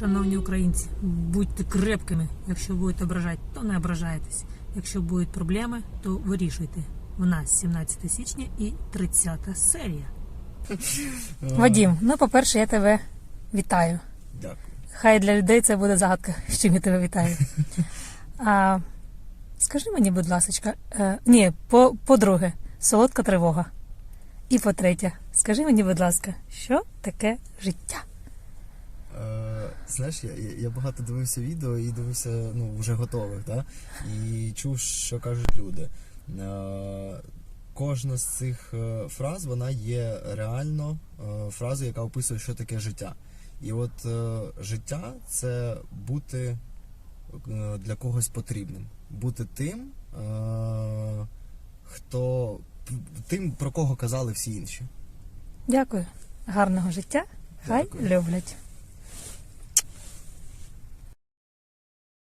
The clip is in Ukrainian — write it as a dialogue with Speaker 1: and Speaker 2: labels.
Speaker 1: Шановні українці, будьте крепкими. Якщо будуть ображати, то не ображайтесь. Якщо будуть проблеми, то вирішуйте. У нас 17 січня і 30 серія. Вадім, ну по-перше, я тебе вітаю.
Speaker 2: Дякую.
Speaker 1: Хай для людей це буде загадка, з чим я тебе вітаю. А, скажи мені, будь ласка, е, ні, по, по-друге, солодка тривога. І по-третє, скажи мені, будь ласка, що таке життя?
Speaker 2: Знаєш, я, я- багато дивився відео і дивився ну, вже готових, да? і чув, що кажуть люди. Е, кожна з цих е, фраз вона є реально е, фразою, яка описує, що таке життя. І от життя це бути для когось потрібним. Бути тим, хто тим, про кого казали всі інші.
Speaker 1: Дякую. Гарного життя. Хай
Speaker 2: Дякую.
Speaker 1: люблять.